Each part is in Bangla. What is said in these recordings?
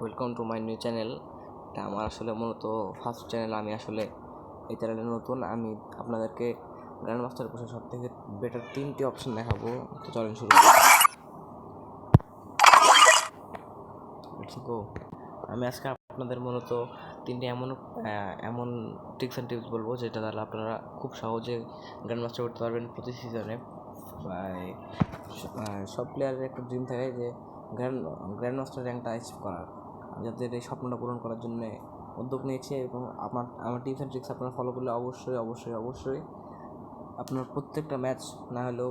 Welcome to my new channel এটা আমার আসলে মূলত ফার্স্ট চ্যানেল আমি আসলে এই চ্যানেলে নতুন। আমি আপনাদেরকে গ্র্যান্ড মাস্টার বসে সব থেকে বেটার তিনটি অপশন দেখাবো। তো চলেন শুরু আমি আজকে আপনাদের মূলত তিনটি এমন এমন ট্রিক্স অ্যান্ড টিপস বলব যেটা দ্বারা আপনারা খুব সহজে গ্র্যান্ড মাস্টার করতে পারবেন প্রতি সিজনে সব প্লেয়ারের একটা ড্রিম থাকে যে গ্র্যান্ড গ্র্যান্ড মাস্টার র্যাঙ্কটা অ্যাচিভ করার যাদের এই স্বপ্নটা পূরণ করার জন্য উদ্যোগ নিয়েছে এবং আমার আমার টিপস অ্যান্ড ট্রিক্স আপনারা ফলো করলে অবশ্যই অবশ্যই অবশ্যই আপনার প্রত্যেকটা ম্যাচ না হলেও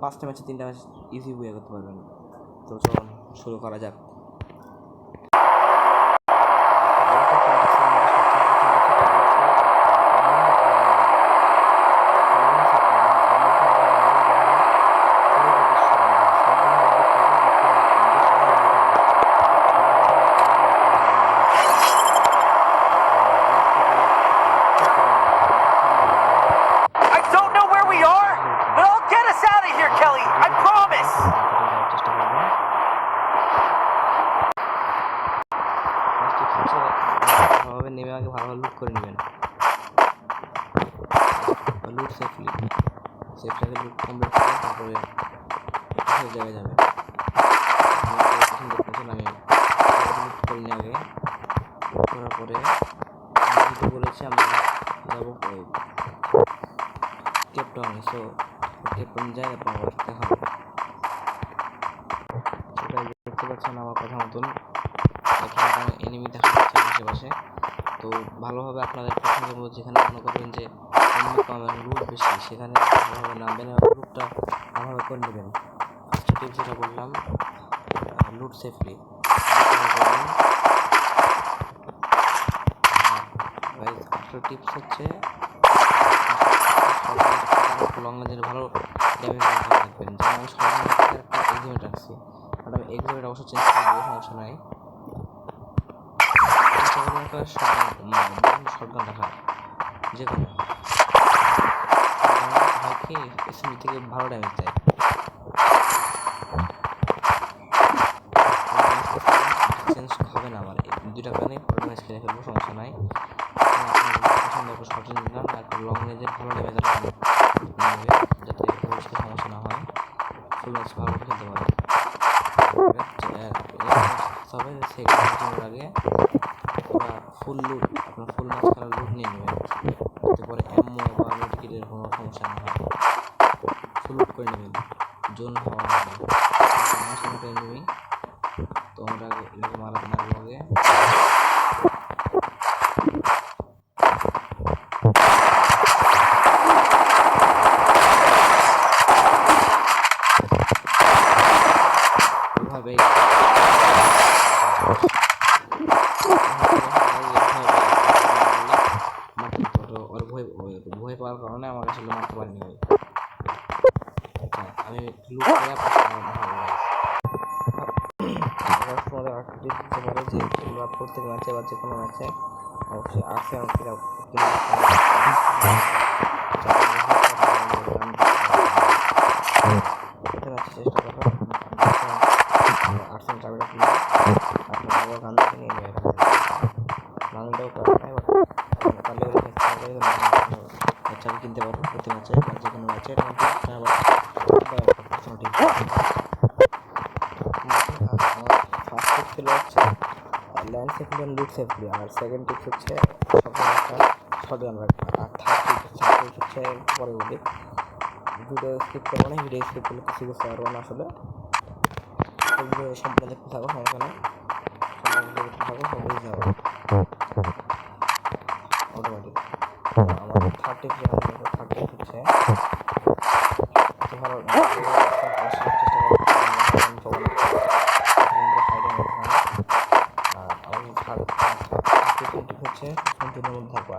পাঁচটা ম্যাচে তিনটা ম্যাচ ইজি বুয়ে করতে পারবেন। তো চলুন, শুরু করা যাক। জায়গায় যাবে। আমি করে করার পরে বলেছি, আমরা যাব কেপটাউনে সো কেপটাউন যাই আপনার দেখা সেটা আমার কথা মতন। এখানে এনিমি দেখা তো ভালোভাবে আপনাদের পছন্দের মতো যেখানে মনে করবেন যে এনিমি কম বেশি, সেখানে ভালোভাবে নামবেন এবং লুটটা ভালোভাবে করে নেবেন। টিপস যেটা বললাম লুট সেফলি টিপস হচ্ছে লং রেঞ্জের ভালো ড্যামেজ রাখবেন যেমন একটা এক্সিমেট রাখছি বাট আমি এক্সিমেট অবশ্য চেঞ্জ করে সমস্যা নাই। শর্টগান রাখা যে কোনো। হয় কি থেকে ভালো ড্যামেজ দেয় চেঞ্জ হবে না আমার এই দুইটা কারণে পরে ম্যাচ খেলে ফেলব সমস্যা নাই পছন্দ করব শর্ট রেঞ্জ নিলাম তারপর ভালো ড্যামেজ নেবে যাতে ভবিষ্যতে সমস্যা না হয়। ফুল ম্যাচ ভালো খেলতে পারে। তবে সেকেন্ড ম্যাচের আগে ফুল লুট আপনার ফুল ম্যাচ খেলার লুট নিয়ে নেবেন যাতে পরে এমও বা মেডিকেলের কোনো সমস্যা না হয়। ফুল লুট করে নেবেন জোন হওয়া হবে আমার সামনে এনিমি তো আমরা এটাকে মারা মারবো আগে এভাবেই ওর ভয় ভয় পাওয়ার কারণে আমাকে আসলে মারতে পারিনি ওই আচ্ছা, আমি লুট করে তোমাদের একটা টিপ দিতে পারে যে তোমরা প্রত্যেক ম্যাচে বা যে কোনো ম্যাচে অবশ্যই আসে আমাকে চেষ্টা করো আর্সেন চাবিটা কিনে আপনার কিনতে পারো প্রতি ম্যাচে যে কোনো ম্যাচে ফার্স্ট ছিল হচ্ছে ল্যান্ড সেকেন্ড লুট সেফলি আর সেকেন্ড টিপস হচ্ছে সবসময় একটা আর থার্ড টিপস হচ্ছে হচ্ছে পরে বলি ভিডিও স্কিপ করব না ভিডিও স্কিপ করলে কিছু বুঝতে পারব না আসলে ভিডিও সম্পূর্ণ দেখতে থাকো সমস্যা নেই সম্পূর্ণ দেখতে থাকো সব থার্ড টিপস থার্ড টিপস হচ্ছে ধরো চেষ্টা করো আর আমার থার্ড টিপ হচ্ছে সম্পূর্ণ মধ্যে থাকবা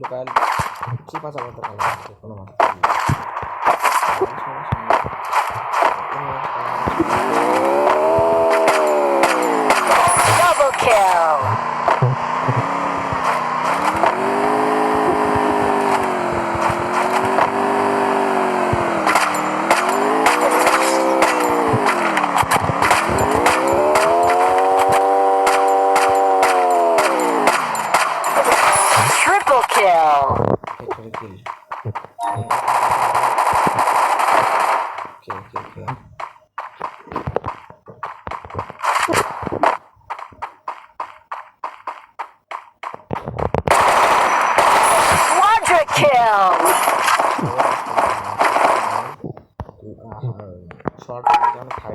চিপা চাপাতে ভালো লাগে কোনো মাথা নেই। কোনো সমস্যা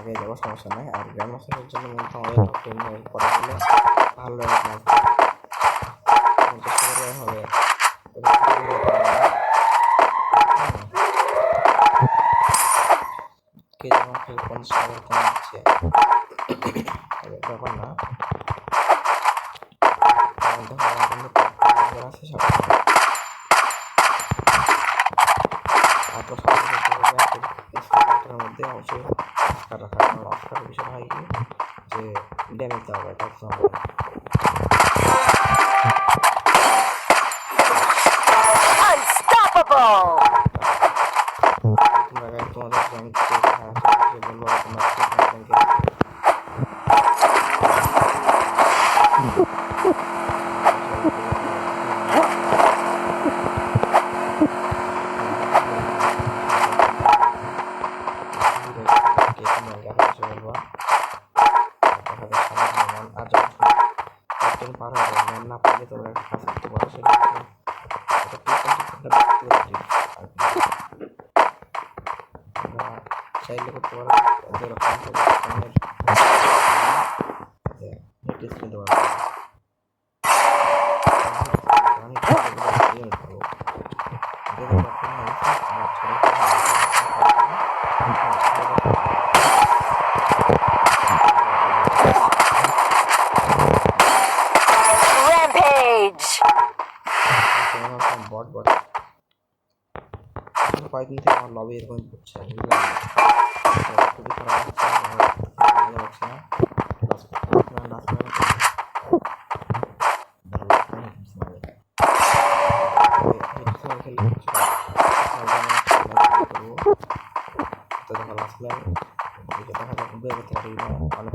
আগে যাব সমস্যা নাই। আর গ্র্যান্ড মাস্টারের জন্য কিন্তু আমাদের করা গেলে ভালো চেষ্টা করে হবে কে যেমন খেলে পঞ্চাশ টাকা কম ব্যাপার না। আছে সব স্পিকারটার মধ্যে অবশ্যই অস্কার রাখা কারণ বিষয় হয় কি যে ড্যামেজ দেওয়া হয় তার. তোমরা guys তোমাদের র্যাঙ্ক সে বলব তোমরা র্যাঙ্কে পার হয়ে যাবে না পারলে তোমরা একটা কাজ করতে পারো সেটা হচ্ছে একটা টিপ তোমরা চাইলে করতে পারো যেরকম ফোনের নেট কিনতে পারো বট বট। কয়েকদিন থেকে আমার লবি এরকম করছে বুঝলাম খুবই খারাপ লাগছে না। তো দেখো এদিকে দেখা না অনেক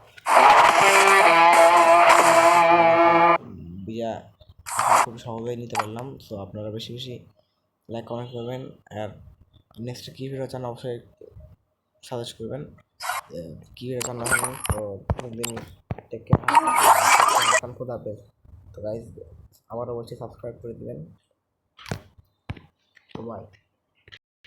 বেশি বেশি লাইক কমেন্ট করবেন আর নেক্সট কী ভিডিও চান অবশ্যই সাজেস্ট করবেন। কী ভিডিও চান না তো দিন টেক কেয়ার খুদা হাফেজ তো গাইজ আবারও বলছি সাবস্ক্রাইব করে দেবেন। বাই